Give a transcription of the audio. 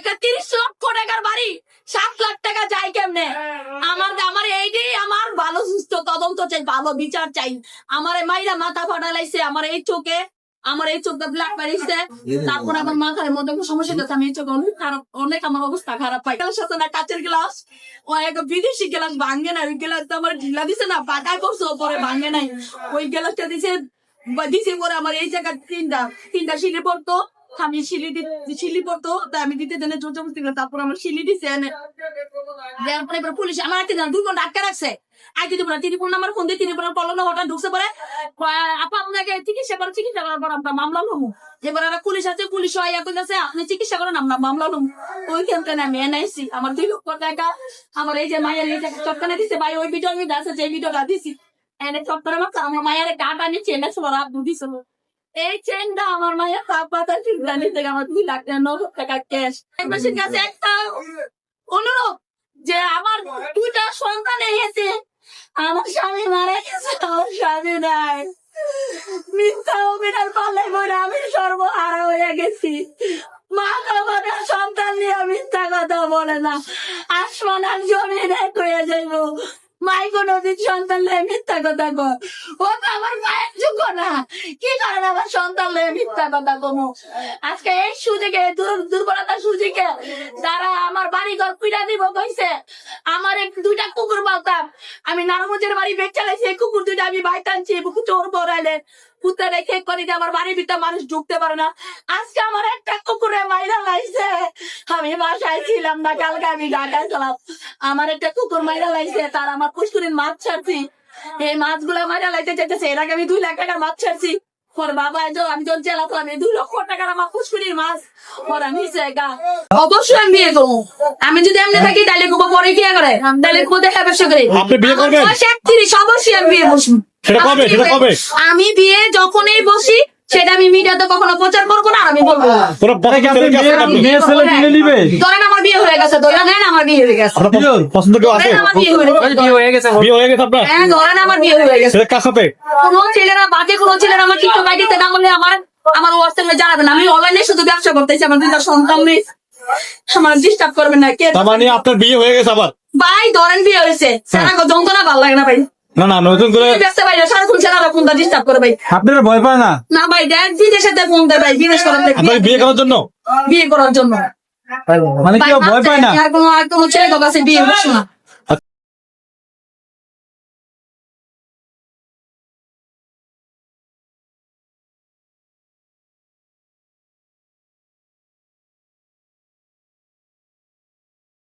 একটা তিরিশ লক্ষ টাকার বাড়ি। সাত লাখ টাকা যায় কেমনে? আমার আমার এইটাই আমার ভালো সুস্থ তদন্ত চাই ভালো বিচার চাই। আমার মাইরা মাথা ফাটালাইছে আমার এই চোখে আমার এই চোখটা ব্ল্যাক মারিছে। তারপর আমার মাথার মধ্যে কোনো সমস্যা হচ্ছে আমি এই চোখে অনেক খারাপ অনেক আমার অবস্থা খারাপ। পাই গ্লাস আছে না কাচের গ্লাস? ও এক বিদেশি গ্লাস ভাঙে না ওই গ্লাসটা আমার ঢিলা দিছে না পাটায় করছে পরে ভাঙে নাই। ওই গ্লাসটা দিছে দিছে পরে আমার এই জায়গা তিনটা তিনটা সিঁড়ি পড়তো। আমি শিলি শিলি পড়তো আমি দিতে দেনে জোর করে তারপর আমার শিলি দিছে এবার পুলিশ আমার একটা দুই ঘণ্টা আটকে রাখছে। আগে দিব না তিনি ফোন নাম্বার ফোন দিয়ে তিনি পরে পলনা হঠাৎ ঢুকছে পরে আপা, আপনাকে চিকিৎসা করে চিকিৎসা করার পর আমরা মামলা লমু। এবার একটা পুলিশ আছে, পুলিশ আইয়া কইতাছে, আপনি চিকিৎসা করেন, আমরা মামলা লমু। ওইখান থেকে আমি এনআইসি, আমার দুই লক্ষ টাকা, আমার এই যে মায়ের এই যে চটকানে দিছে, ভাই, ওই ভিডিও আমি আছে, যে ভিডিওটা দিছি। এনে চটকানে আমার মায়ের গাটা নিচে, এনে ছিল রাত দিছিল। এই চেনটা আমার মায়ের পাপ পাতা চিন্তানি থেকে আমার দুই লাখ নগদ টাকা ক্যাশ একবাসীর কাছে একটা অনুরোধ যে আমার দুইটা সন্তান এসেছে আমার স্বামী মারা গেছে, আমার স্বামী নাই। মিথ্যা অভিনয় পাল্লে পরে আমি সর্বহারা হয়ে গেছি। মা আমার সন্তান নিয়ে মিথ্যা কথা বলে আসমান আর জমিন এক হয়ে যাইব। সন্তান লয়ে মিথ্যা কথা ও তো আমার মায়ের যোগ্য না। কি আমার সন্তান লয়ে মিথ্যা কথা কমু আজকে এই সুযোগে দুর্বলতা সুযোগে তারা আমার বাড়ি ঘর পিড়া দিব কইছে, আমার এক দুইটা কুকুর পালতাম। আমি নারমজের বাড়ি বেগ চালাইছি কুকুর দুইটা আমি বুকু চোর বড়াইলেন। কুত্তা রেখে করে যে আমার বাড়ির ভিতরে মানুষ ঢুকতে পারে না। আজকে আমার একটা কুকুরে মাইরা লাইছে। আমি বাসায় ছিলাম না, কালকে আমি ঢাকায় ছিলাম আমার একটা কুকুর মাইরা লাইছে, তার আমার পুষ্করিন মাছ ছাড়ছি। এই মাছগুলো মাইরা লাইতে চাইতেছে, এর আগে আমি দুই লাখ টাকার মাছ ছাড়ছি। ওর বাবা যখন আমি যখন জেলা এই দুই লক্ষ টাকার আমার পুষ্করির মাছ ওরা অবশ্যই আমি বিয়ে করব আমি যদি এমনি থাকি তাহলে পরে কি করে তাহলে কুপো দেখা ব্যবসা করে আপনি বিয়ে করবেন? একত্রিশ, অবশ্যই আমি বিয়ে বসবো সেটা কবে? সেটা কবে? আমি বিয়ে যখনই বসি সেটা আমি মিডিয়াতে কখনো প্রচার করব না আমি বলব। নাকি? মেয়ে ছেলে কিনে নিবে? ধরেন আমার বিয়ে হয়ে গেছে ধরেন নেন আমার বিয়ে হয়ে গেছে। আপনার পছন্দ- পছন্দ কেউ আছে? বিয়ে হয়ে গেছে। বিয়ে হয়ে গেছে হয়ে আপনার? হ্যাঁ ধরেন আমার বিয়ে হয়ে গেছে। কার সাথে? কোনো ছেলেরা বাকি কোনো ছেলেরা আমার টিকটক আইডিতে না বললে আমার আমার হোয়াটসঅ্যাপে জানাবেন। আমি অনলাইনে শুধু ব্যবসা করতেছি আমার দুইটা সন্তান নেই। আমার ডিস্টার্ব করবেন না কে তার মানে আপনার বিয়ে হয়ে গেছে আবার? ভাই ধরেন বিয়ে হয়েছে। সেটা যন্ত্রণা ভালো লাগে না ভাই। না না নতুন করে ব্যস্ত ভাই সারাক্ষণ ফোনটা ডিস্টার্ব করে ভাই। আপনারা ভয় পায় না? না ভাই দেখ বিদেশে সাথে ফোন দেয় ভাই বিদেশ করার থেকে আপনার বিয়ে করার জন্য? বিয়ে করার জন্য। মানে কি ভয় পায় না? আর কোনো আর কোনো ছেলে কাছে বিয়ে হচ্ছে না।